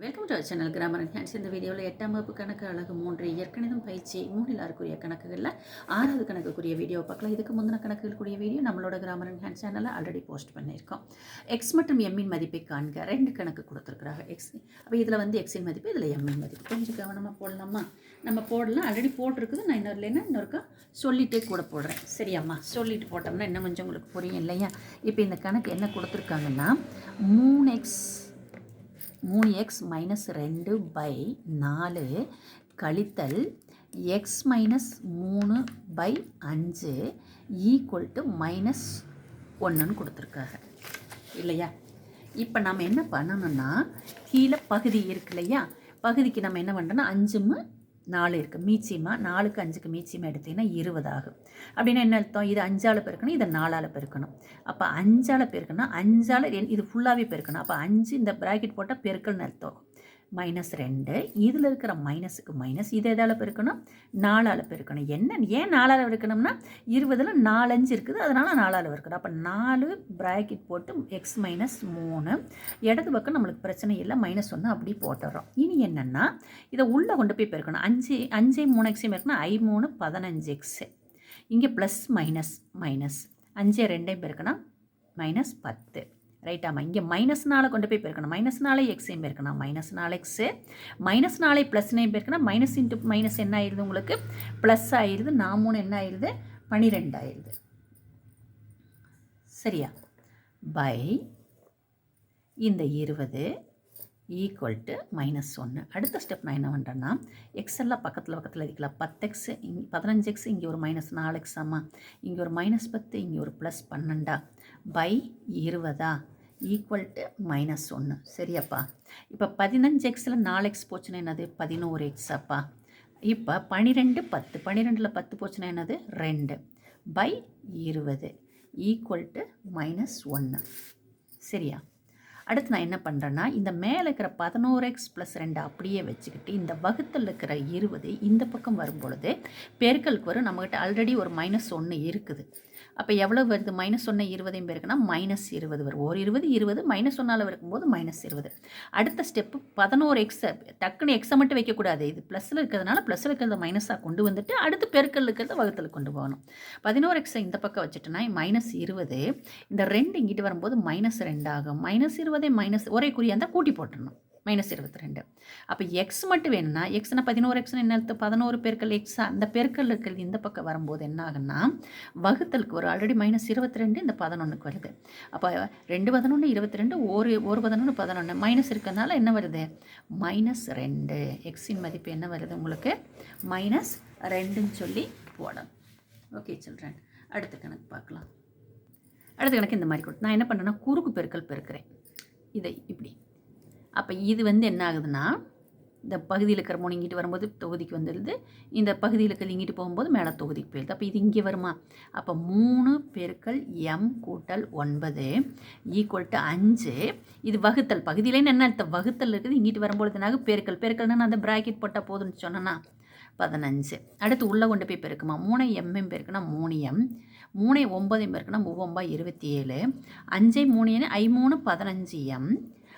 Welcome to channel grammar hands இந்த வீடியோவில் எட்டாம் வகுப்பு கணக்கு அழகு மூன்று இயற்கணிதம் பயிற்சி மூணில் ஆறுக்குரிய கணக்குகளில் ஆறாவது கணக்குக்குரிய வீடியோ பார்க்கலாம். இதுக்கு முந்தின கணக்குகளுக்குரிய வீடியோ நம்மளோட கிராமர் அண்ட் ஹேண்ட் சேனலில் ஆல்ரெடி போஸ்ட் பண்ணியிருக்கோம். எக்ஸ் மற்றும் எம்மின் மதிப்பை காண்க. ரெண்டு கணக்கு கொடுத்துருக்குறாங்க எக்ஸ் அப்போ இதில் வந்து எக்ஸின் மதிப்பு இதில் எம்மின் மதிப்பு. கொஞ்சம் கவனமாக போடலாமா? நம்ம போடலாம். ஆல்ரெடி போட்டிருக்குது. நான் இன்னொரு இல்லைன்னா இன்னொருக்கா சொல்லிகிட்டே கூட போடுறேன். சரியாம்மா? சொல்லிட்டு போட்டோம்னா இன்னும் கொஞ்சம் உங்களுக்கு புரியும் இல்லையா? இப்போ இந்த கணக்கு என்ன கொடுத்துருக்காங்கன்னா மூணு எக்ஸ் மூணு எக்ஸ் மைனஸ் ரெண்டு பை நாலு கழித்தல் எக்ஸ் மைனஸ் மூணு பை அஞ்சு ஈக்குவல் டு மைனஸ் ஒன்றுன்னு கொடுத்துருக்காங்க. இல்லையா? இப்போ நம்ம என்ன பண்ணணும்னா கீழே பகுதி இருக்கு இல்லையா? பகுதிக்கு நம்ம என்ன பண்ணுறோன்னா அஞ்சுமு நாலு இருக்குது மீச்சியமாக நாலுக்கு அஞ்சுக்கு மீச்சியமாக எடுத்தீங்கன்னா இருபது ஆகும். அப்படின்னா என்ன அர்த்தம்? இது அஞ்சால் பெருக்கணும் இதை நாலால் பெருக்கணும். அப்போ அஞ்சால் பெருக்கணும் அஞ்சால் இது ஃபுல்லாகவே பெருக்கணும். அப்போ அஞ்சு இந்த ப்ராக்கெட் போட்டால் பெருக்கல்னு அர்த்தம். மைனஸ் ரெண்டு. இதில் இருக்கிற மைனஸுக்கு மைனஸ் இதை எதால் பெருக்கணும்? நாலால் பெருக்கணும். என்ன? ஏன் நாலால் பெருக்கணும்னா இருபதில் நாலஞ்சு இருக்குது. அதனால் நாலால் பெருக்கணும். அப்போ நாலு ப்ராக்கெட் போட்டு எக்ஸ் மைனஸ் மூணு. இடது பக்கம் நம்மளுக்கு பிரச்சனை இல்லை. மைனஸ் ஒன்று அப்படி போட்டுடுறோம் இனி என்னென்னா இதை உள்ளே கொண்டு போய் பெருக்கணும். அஞ்சு அஞ்சே மூணு எக்ஸையும் பெருக்கணும் ஐ மூணு பதினஞ்சு எக்ஸு இங்கே ப்ளஸ் மைனஸ் மைனஸ் அஞ்சே ரெண்டையும் பெருக்கணும் மைனஸ் பத்து. ரைட்டாம்மா இங்கே மைனஸ் நாளை கொண்டு போய் பெருக்கணும். மைனஸ் நாளை எக்ஸையும் பெருக்கணும். மைனஸ் நாலு எக்ஸு மைனஸ் நாளை ப்ளஸ்னையும் பெருக்கணும். மைனஸ் இன்ட்டு மைனஸ் என்ன ஆயிடுது உங்களுக்கு? ப்ளஸ் ஆயிடுது. நான் மூணு என்ன ஆயிடுது? பன்னிரெண்டு ஆயிடுது. சரியா? பை இந்த இருபது ஈக்குவல் டு மைனஸ் ஒன்று அடுத்த ஸ்டெப் நான் என்ன பண்ணுறேன்னா எக்ஸ் எல்லாம் பக்கத்தில் பக்கத்தில் இருக்கலாம். பத்து எக்ஸ் இங்கே பதினஞ்சு எக்ஸ் இங்கே ஒரு மைனஸ் நாலு எக்ஸ் இங்கே ஒரு மைனஸ் பத்து இங்கே ஒரு ப்ளஸ் பன்னெண்டா. பை இருபதா? ஈக்குவல் டு மைனஸ் ஒன்று சரியாப்பா? இப்போ பதினஞ்சு எக்ஸில் நாலு எக்ஸ் போச்சுன்னா என்னது? பதினோரு எக்ஸ் அப்பா. இப்போ பன்னிரெண்டு பத்து. பன்னிரெண்டில் பத்து போச்சுன்னா என்னது? ரெண்டு. பை இருபது. ஈக்குவல் டு மைனஸ் ஒன்று சரியா? அடுத்து நான் என்ன பண்ணுறேன்னா இந்த மேலே இருக்கிற பதினோரு எக்ஸ் ப்ளஸ் ரெண்டு அப்படியே வச்சுக்கிட்டு இந்த வகுத்தில் இருக்கிற இருபது இந்த பக்கம் வரும் பொழுது பெருக்கலுக்கு வரும். நம்மக்கிட்ட ஆல்ரெடி ஒரு மைனஸ் ஒன்று இருக்குது. அப்போ எவ்வளோ வருது? மைனஸ் ஒன்று இருபதையும் பேருக்குன்னா மைனஸ் இருபது வரும். ஒரு இருபது இருபது மைனஸ் ஒன்றால் இருக்கும்போது மைனஸ் இருபது. அடுத்த ஸ்டெப்பு பதினோரு எக்ஸை டக்குன்னு எக்ஸை மட்டும் வைக்கக்கூடாது இது ப்ளஸில் இருக்கிறதுனால ப்ளஸில் இருக்கிறத மைனஸாக கொண்டு வந்துட்டு அடுத்து பெருக்கல் இருக்கிறத வகுத்தில் கொண்டு போகணும். பதினோரு எக்ஸை இந்த பக்கம் வச்சுட்டோன்னா மைனஸ் இருபது. இந்த ரெண்டு இங்கிட்டு வரும்போது மைனஸ் ரெண்டு ஆகும். மைனஸ் இருபதே மைனஸ் ஒரே குறியாக இருந்தால் கூட்டி போட்டுடணும். மைனஸ் இருபத்தி ரெண்டு அப்போ எக்ஸ் மட்டும் வேணும்னா எக்ஸ்னா பதினோரு எக்ஸ்னு என்ன பதினோரு பெருக்கல் எக்ஸ் அந்த பெருக்கல் இருக்கிறது இந்த பக்கம் வரும்போது என்ன ஆகுன்னா வகுத்தலுக்கு ஒரு ஆல்ரெடி மைனஸ் இருபத்தி ரெண்டு இந்த பதினொன்றுக்கு வருது. அப்போ ரெண்டு பதினொன்று இருபத்தி ரெண்டு ஒரு ஒரு பதினொன்று பதினொன்று மைனஸ் இருக்கிறதுனால என்ன வருது? மைனஸ் ரெண்டு. எக்ஸின் மதிப்பு என்ன வருது உங்களுக்கு? மைனஸ் ரெண்டுன்னு சொல்லி போடணும். ஓகே சில்ட்ரன் அடுத்த கணக்கு பார்க்கலாம். அடுத்த கணக்கு இந்த மாதிரி கொடுத்து நான் என்ன பண்ணேன்னா குறுக்கு பெருக்கல் பெருக்கிறேன். இதை இப்படி. அப்போ இது வந்து என்ன ஆகுதுன்னா இந்த பகுதியில் இருக்கிற மூணு இங்கிட்டு வரும்போது தொகுதிக்கு வந்துடுது. இந்த பகுதியில் இருக்கிற இங்கிட்டு போகும்போது மேலே தொகுதிக்கு போயிடுது. அப்போ இது இங்கே வருமா? அப்போ மூணு பெருக்கள் எம் கூட்டல் ஒன்பது ஈக்குவல் டு அஞ்சு. இது வகுத்தல். பகுதியிலேன்னு என்ன அர்த்தம்? வகுத்தல் இருக்குது இங்கிட்டு வரும்பொழுது என்னாக பெருக்கல். பெருக்கல்னா நான் அந்த ப்ராக்கெட் போட்டால் போதும்னு சொன்னேன்னா பதினஞ்சு. அடுத்து உள்ளே கொண்டு போய் பெருக்குமா? மூணை எம்எம் பெருக்குனா மூணு எம் மூணை ஒம்பதையும் பெருக்குனா ஒவ்வொம்பா இருபத்தி ஏழு. அஞ்சை மூணு ஐ மூணு பதினஞ்சு எம்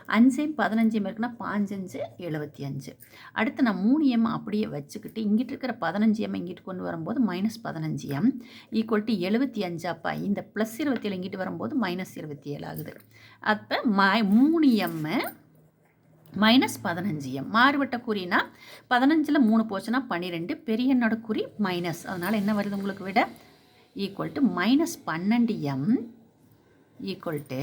அஞ்சையும் பதினஞ்சையும் இருக்குன்னா பாஞ்சஞ்சு எழுபத்தி அஞ்சு. அடுத்து நான் மூணு எம் அப்படியே வச்சுக்கிட்டு இங்கிட்டு இருக்கிற பதினஞ்சு எம் இங்கிட்டு கொண்டு வரும்போது மைனஸ் பதினஞ்சு எம் ஈக்குவல் டு எழுபத்தி அஞ்சாப்பா இந்த ப்ளஸ் இருபத்தி ஏழு இங்கிட்டு வரும்போது மைனஸ் இருபத்தி ஏழு ஆகுது. அப்போ மை மூணு எம்மு மைனஸ் பதினஞ்சு எம் மாறுபட்ட குறினா பதினஞ்சில் மூணு போச்சுன்னா பன்னிரெண்டு பெரிய எண்ணோட குறி மைனஸ் அதனால் என்ன வருது உங்களுக்கு விட? ஈக்குவல் டு மைனஸ் பன்னெண்டு எம் ஈக்குவல் டு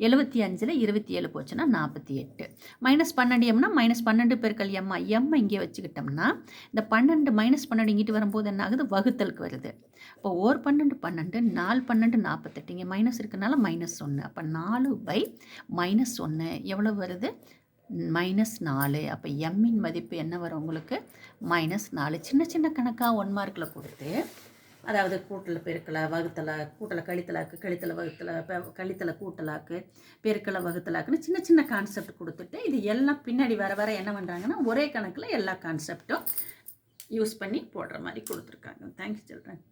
எழுபத்தி அஞ்சில் இருபத்தி ஏழு போச்சுன்னா நாற்பத்தி எட்டு. மைனஸ் பன்னெண்டு எம்னா மைனஸ் பன்னெண்டு பெருக்கல் எம்மா எம் இங்கே வச்சுக்கிட்டோம்னா இந்த பன்னெண்டு மைனஸ் பன்னெண்டு இங்கிட்டு வரும்போது என்ன ஆகுது? வகுத்தலுக்கு வருது. இப்போ ஓர் பன்னெண்டு பன்னெண்டு நாலு பன்னெண்டு நாற்பத்தெட்டு. இங்கே மைனஸ் இருக்கனால மைனஸ் ஒன்று அப்போ நாலு பை மைனஸ் ஒன்று எவ்வளோ வருது? மைனஸ் நாலு. அப்போ எம்மின் மதிப்பு என்ன வரும் உங்களுக்கு? மைனஸ் நாலு. சின்ன சின்ன கணக்காக ஒன் மார்க்கில் கொடுத்து அதாவது கூட்டல் பெருக்கலை வகுத்தலை கூட்டலை கழித்தலாக்கு கழித்தலை வகுத்தலை கழித்தலை கூட்டலாக்கு பெருக்கலை வகுத்தலாக்குன்னு சின்ன சின்ன கான்செப்ட் கொடுத்துட்டு இது எல்லாம் பின்னாடி வர வர என்ன பண்ணுறாங்கன்னா ஒரே கணக்கில் எல்லா கான்செப்டும் யூஸ் பண்ணி போடுற மாதிரி கொடுத்துருக்காங்க. Thanks children